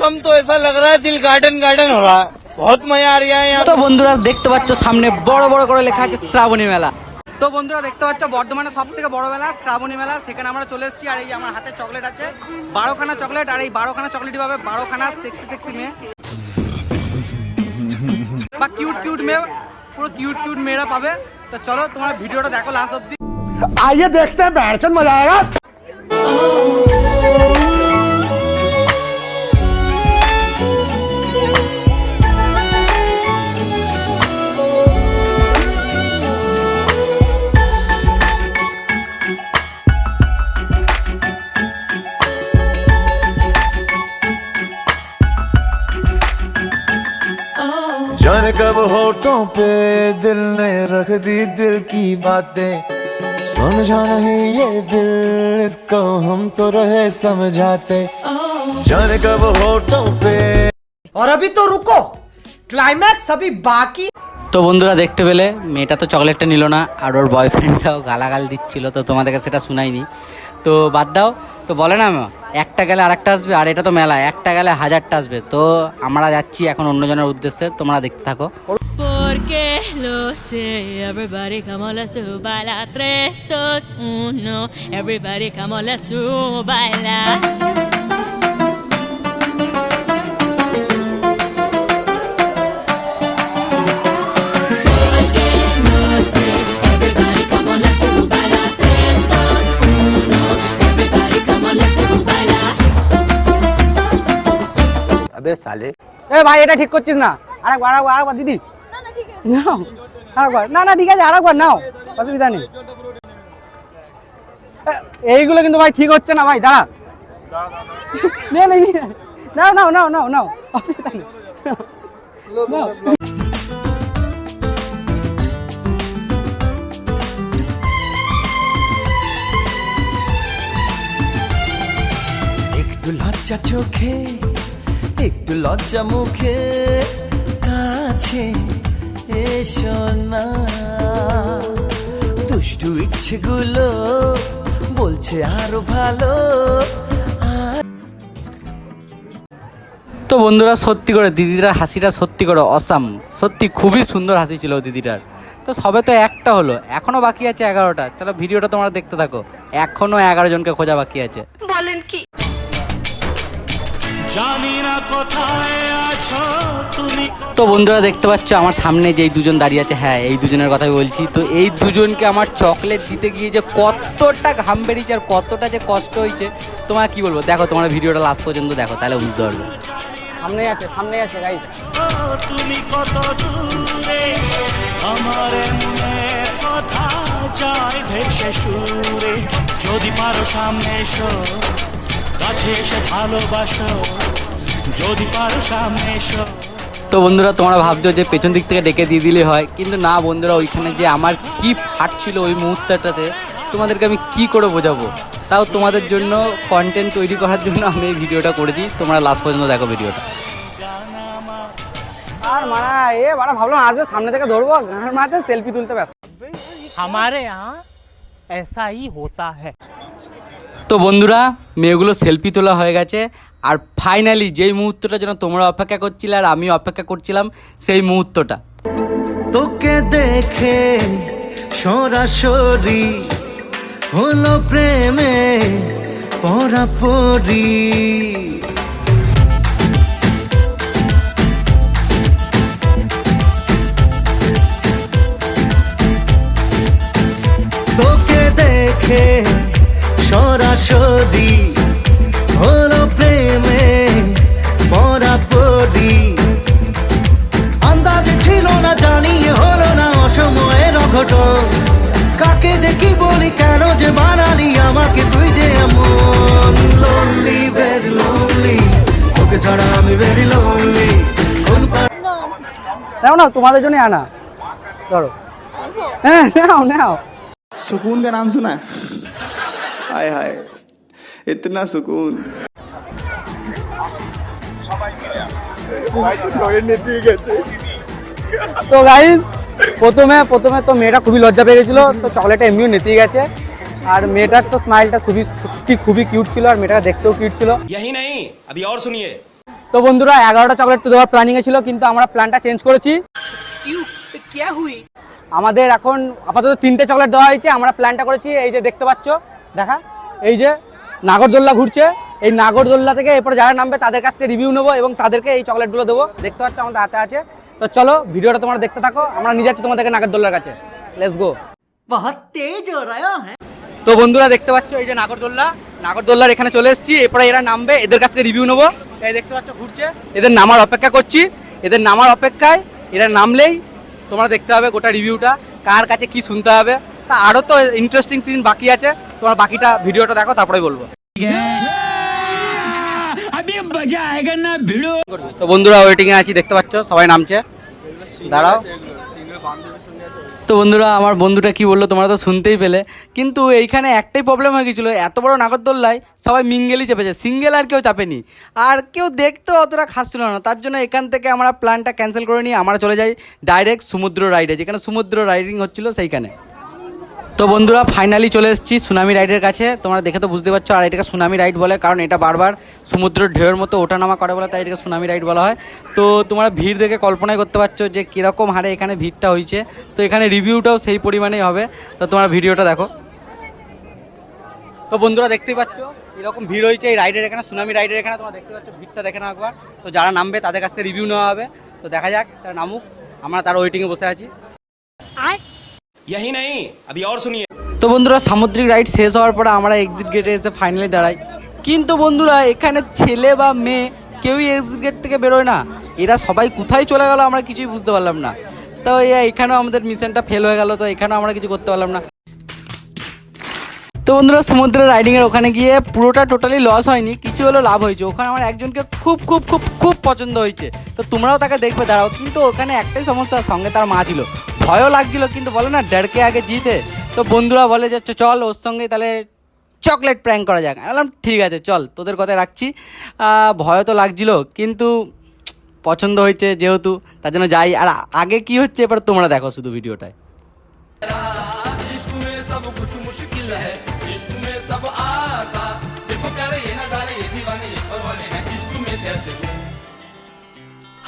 मौसम तो ऐसा लग रहा है दिल गार्डन गार्डन हो रहा है बहुत मजा आ रहा है यहाँ তো বন্ধুরা দেখতে পাচ্ছ সামনে বড় বড় করে লেখা আছে শ্রাবণী মেলা তো বন্ধুরা দেখতে পাচ্ছ বর্ধমানে সব থেকে বড় মেলা শ্রাবণী মেলা সেখানে আমরা চলে এসেছি আর এই যে আমার হাতে চকলেট আছে বারোখানা চকলেট আর এই বারোখানা চকলেটই পাবে বারোখানা সেক্সি সেক্সি মেয়ে বা কিউট কিউট মেয়ে পুরো কিউট কিউট মেয়েরা পাবে তো চলো তোমার ভিডিওটা দেখো লাস্ট অব্দি आइए देखते हैं बैठ मजा आएगा कब होठों पे दिल ने रख दी दिल की बातें समझा नहीं ये दिल इसको हम तो रहे समझाते जाने कब होठों पे और अभी तो रुको क्लाइमैक्स अभी बाकी তো বন্ধুরা দেখতে পেলে মেয়েটা তো চকলেটটা নিল না আর ওর বয়ফ্রেন্ডটাও গালাগাল দিচ্ছিল তো তোমাদেরকে সেটা শোনাইনি তো বাদ দাও তো বলে না একটা গেলে আরেকটা আসবে আর এটা তো মেলা একটা গেলে হাজারটা আসবে তো আমরা যাচ্ছি এখন অন্যজনের উদ্দেশ্যে তোমরা দেখতে থাকো Porque lo sé, everybody come on, let's do baila. Tres, dos, uno, everybody come on, let's do baila. এ ভাই, এটা ঠিক করছিস না। আরেকবার আরেকবার আরেকবার, দিদি। নাও, আরেকবার। না না, ঠিক আছে, আরেকবার নাও। অসুবিধা নেই। এইগুলো কিন্তু ভাই ঠিক হচ্ছে না, ভাই, দাঁড়া। নে নে। নাও নাও নাও নাও নাও। অসুবিধা নেই। একটু লজ্জা চোখে একটু লজ্জা মুখে কাছে এসো না। দুষ্টু ইচ্ছেগুলো বলছে আরও ভালো। তো বন্ধুরা সত্যি করে দিদিটার হাসিটা সত্যি করে অসাম। সত্যি খুবই সুন্দর হাসি ছিল দিদিটার। তো সবে তো একটা হলো এখনও বাকি আছে এগারোটা। চলো ভিডিওটা তোমরা দেখতে থাকো। এখনও এগারো জনকে খোঁজা বাকি আছে। তো বন্ধুরা দেখতে পাচ্ছ আমার সামনে যেই দুজন দাঁড়িয়ে আছে হ্যাঁ এই দুজনের কথাই বলছি। তো এই দুজনকে আমার চকলেট দিতে গিয়ে যে কতটা ঘাম বেরিয়েছে আর কতটা যে কষ্ট হয়েছে তোমার কি বলব? দেখো তোমার ভিডিওটা লাস্ট পর্যন্ত দেখো তাহলে বুঝতে পারবে। সামনে আছে সামনে আছে গাইস তুমি কত দূরে আমার কথা যায় ভেসে সুরে। যদি পারো সামনে এসো। কাছে এসে ভালোবাসো যদি পারো সামনে এসো তো বন্ধুরা তোমরা ভাবছো যে পেছন দিক থেকে ডেকে দিয়ে দিলে হয় কিন্তু না বন্ধুরা ওইখানে যে আমার কি ফাটছিল ওই মুহূর্তটাতে তোমাদেরকে আমি কি করে বোঝাবো তাও তোমাদের জন্য কন্টেন্ট তৈরি করার জন্য আমি এই ভিডিওটা করেছি তোমরা লাস্ট পর্যন্ত দেখো ভিডিওটা আর মারা এ বাড়া ভাবলাম আসবে সামনে থেকে ধরবো গানের মাথাতে সেলফি তুলতে ব্যস্ত हमारे यहाँ ऐसा ही होता है তো বন্ধুরা, মেয়েগুলো সেলফি তোলা হয়ে গেছে। আর ফাইনালি যেই মুহূর্তটা যেন তোমরা অপেক্ষা করছিলে আর আমি অপেক্ষা করছিলাম, সেই মুহূর্তটা। তোকে দেখে সরাসরি হলো প্রেমে পরাপরি তোকে দেখে সরাসরি হলো প্রেমে পরাপরি আন্দাজ ছিল না জানিয়ে হলো না অসময়ের অঘটন কাকে যে কি বলি কেন যে বানালি আমাকে তুই যে এমন লোনলি ভেরি লোনলি তোকে ছাড়া আমি ভেরি লোনলি কোন পা- নাও না তোমাদের জন্য আনা ধরো হ্যাঁ নাও নাও सुकून का नाम सुना है हाय हाय इतना सुकून তো গাইজ প্রথমে প্রথমে তো মেয়েটা খুবই লজ্জা পেয়ে গেছিলো তো চকলেটটা এমনিও নিতেই গেছে আর মেয়েটার তো স্মাইলটা খুবই সত্যি খুবই কিউট ছিল আর মেয়েটা দেখতেও কিউট ছিল यही नहीं अभी और सुनिए তো বন্ধুরা এগারোটা চকলেট তো দেওয়ার প্ল্যানিং ছিল কিন্তু আমরা প্ল্যানটা চেঞ্জ করেছি আমাদের এখন আপাতত তিনটে চকলেট দেওয়া হয়েছে আমরা প্ল্যানটা করেছি এই যে দেখতে পাচ্ছ দেখা? এই যে নাগরদোল্লা ঘুরছে এই নাগরদোল্লা থেকে এরপরে যারা নামবে তাদের কাছ থেকে রিভিউ নেব এবং তাদেরকে এই চকলেটগুলো দেবো। দেখতে পাচ্ছ আমাদের হাতে আছে। তো চলো ভিডিওটা তোমার দেখতে থাকো আমরা নিয়ে যাচ্ছি তোমাদেরকে নাগরদোল্লার কাছে। লেস গো তো বন্ধুরা দেখতে পাচ্ছ এই যে নাগরদোল্লা। নাগরদোল্লার এখানে চলে এসেছি এরপরে এরা নামবে এদের কাছ থেকে রিভিউ নেব। এই দেখতে পাচ্ছ ঘুরছে এদের নামার অপেক্ষা করছি। এদের নামার অপেক্ষায় এরা নামলেই তোমরা দেখতে হবে গোটা রিভিউটা কার কাছে কি শুনতে হবে। তা আরও তো ইন্টারেস্টিং সিন বাকি আছে। তোমার বাকিটা ভিডিওটা দেখো তারপরে বলব। তো বন্ধুরা ওয়েটিং এ আছি, দেখতে পাচ্ছ, সবাই নামছে। দাঁড়াও। তো বন্ধুরা, আমার বন্ধুটা কি বলল তোমরা তো শুনতেই পেলে। কিন্তু এইখানে একটাই প্রবলেম হয়ে গেছিল, এত বড় নাগরদোল্লায় সবাই মিঙ্গেলই চেপেছে, সিঙ্গেল আর কেউ চাপেনি। আর কেউ দেখতেও অতটা খাস ছিল না, তার জন্য এখান থেকে আমরা প্ল্যানটা ক্যান্সেল করে নিয়ে আমরা চলে যাই ডাইরেক্ট সমুদ্র রাইডে যেখানে সমুদ্র রাইডিং হচ্ছিল সেইখানে। তো বন্ধুরা ফাইনালি চলে এসেছি সুনামি রাইডের কাছে। তোমরা দেখে তো বুঝতে পারছ, আর এটাকে সুনামি রাইড বলে, কারণ এটা বারবার সমুদ্রের ঢেউয়ের মতো ওঠানামা করে বলে, তাই এটাকে সুনামি রাইড বলা হয়। তো তোমরা ভিড় দেখে কল্পনাই করতে পারছ যে কীরকম হারে এখানে ভিড়টা হয়েছে। তো এখানে রিভিউটাও সেই পরিমাণেই হবে। তো তোমরা ভিডিওটা দেখো। তো বন্ধুরা, দেখতেই পাচ্ছ এরকম ভিড় হয়েছে এই রাইডের এখানে, সুনামি রাইডের এখানে। তোমরা দেখতে পাচ্ছ, ভিড়টা দেখে নাও একবার। তো যারা নামবে, তাদের কাছ থেকে রিভিউ নেওয়া হবে। তো দেখা যাক, তারা নামুক। আমরা তার ওয়েটিংয়ে বসে আছি। यही नहीं अभी और सुनिए তো বন্ধুরা সামুদ্রিক রাইড শেষ হওয়ার পরে আমরা এক্সিট গেটে এসে ফাইনালি দাঁড়াই কিন্তু বন্ধুরা এখানে ছেলে বা মেয়ে কেউই এক্সিট গেট থেকে বেরোয় না এরা সবাই কোথায় চলে গেল আমরা কিছুই বুঝতে পারলাম না তো এই এখানেও আমাদের মিশনটা ফেল হয়ে গেল তো এখানেও আমরা কিছু করতে পারলাম না তো বন্ধুরা সমুদ্র রাইডিংয়ের ওখানে গিয়ে পুরোটা টোটালি লস হয়নি কিছু হলো লাভ হয়েছে ওখানে আমার একজনকে খুব খুব খুব খুব পছন্দ হয়েছে তো তোমরাও তাকে দেখবে দাঁড়াও কিন্তু ওখানে একটাই সমস্যা সঙ্গে তার মা ছিল ভয়ও লাগছিল, কিন্তু বলে না, ডেড়কে আগে জিতে। তো বন্ধুরা বলে যে চল ওর সঙ্গে তাহলে চকলেট প্র্যাঙ্ক করা যাক। বললাম, ঠিক আছে, চল, তোদের কথা রাখছি। ভয় তো লাগছিল, কিন্তু পছন্দ হয়েছে যেহেতু, তার জন্য যাই। আর আগে কি হচ্ছে, এবার তোমরা দেখো শুধু ভিডিওটায়।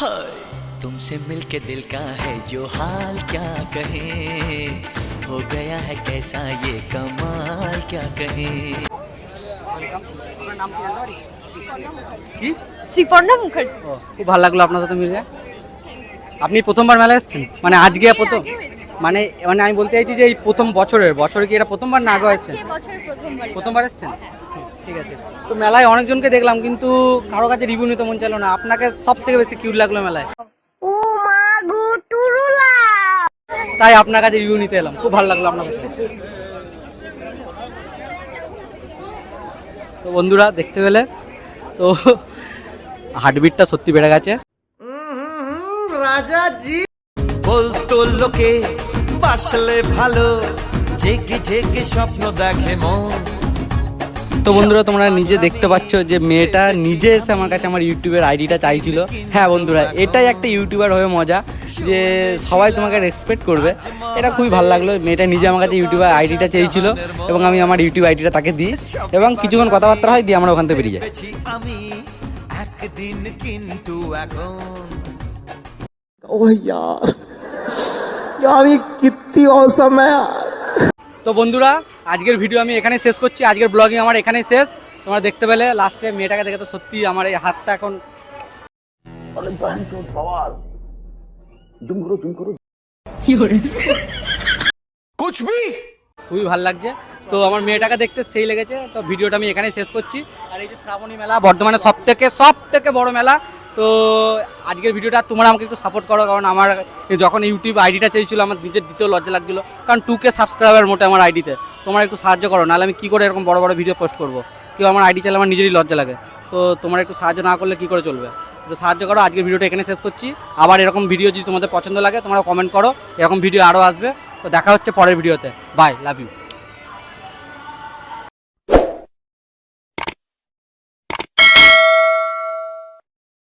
হয় में सब कुछ मुश्किल है इश्क में सब आसा देखो प्यारे ये नजारे ये दीवाने ये परवाने हैं इश्क में कैसे हाय तुमसे मिलके दिल का है जो हाल क्या कहे हो गया है कैसा ये कमाल क्या कहे কি শ্রীপর্ণা মুখার্জি খুব ভালো লাগলো আপনার সাথে মিলে আপনি প্রথমবার মেলায় এসেছেন মানে আজকে প্রথম মানে মানে আমি বলতে চাইছি যে এই প্রথম বছরের বছরে কি এটা প্রথমবার না আগে এসেছেন বছরের প্রথমবার প্রথমবার এসেছেন ঠিক আছে তো মেলায় অনেকজনকে দেখলাম কিন্তু কারো কাছে রিভিউ নিতে মন চাইলো না আপনাকে সব থেকে বেশি কিউট লাগলো মেলায় তাই আপনার কাছে রিভিউ নিতে এলাম। খুব ভালো লাগল আপনার কাছে তো বন্ধুরা দেখতে পেলে? তো হার্টবিটটা সত্যি বেড়ে গেছে। রাজাজি। বলতো লোকে বাসলে ভালো। ঝেঁকে ঝেঁকে স্বপ্ন দেখে মন। তো বন্ধুরা তোমরা নিজে দেখতে পাচ্ছ যে মেয়েটা নিজে এসে আমার কাছে আমার ইউটিউবের আইডিটা চাইছিল হ্যাঁ বন্ধুরা এটাই একটা ইউটিউবার হয়ে মজা যে সবাই তোমাকে রেসপেক্ট করবে এটা খুবই ভালো লাগলো মেয়েটা নিজে আমার কাছে ইউটিউবের আইডিটা চেয়েছিল এবং আমি আমার ইউটিউব আইডিটা তাকে দিই এবং কিছুক্ষণ কথাবার্তা হয় দিয়ে আমরা ওখান থেকে বেরিয়ে যাই পেয়েছি আমি একদিন কিন্তু এখন ओह यार यार ये कितनी औसम है यार তো বন্ধুরা আজকের ভিডিও আমি এখানে শেষ করছি। আজকের ব্লগিং আমার এখানেই শেষ। তোমরা দেখতে পেলে লাস্টে মেয়েটাকে দেখে তো সত্যি আমার এই হাতটা এখন খুবই ভালো লাগছে। তো আমার মেয়েটাকে দেখতে সেই লেগেছে। তো ভিডিওটা আমি এখানেই শেষ করছি। আর এই যে শ্রাবণী মেলা বর্ধমানে সব থেকে সব থেকে বড় মেলা তো আজকের ভিডিওটা তোমরা আমাকে একটু সাপোর্ট করো, কারণ আমার যখন ইউটিউব আইডিটা চেয়েছিল আমার নিজের দিতেও লজ্জা লাগছিল। কারণ টু কে সাবস্ক্রাইবার মোটে আমার আইডিতে। তোমরা একটু সাহায্য করো, নাহলে আমি কী করে এরকম বড় বড় ভিডিও পোস্ট করব? কেউ আমার আইডি চালে আমার নিজেরই লজ্জা লাগে। তো তোমরা একটু সাহায্য না করলে কী করে চলবে? তো সাহায্য করো, আজকের ভিডিওটা এখানে শেষ করছি। আবার এরকম ভিডিও যদি তোমাদের পছন্দ লাগে, তোমরা কমেন্ট করো, এরকম ভিডিও আরও আসবে। তো দেখা হচ্ছে পরের ভিডিওতে বাই লাভ ইউ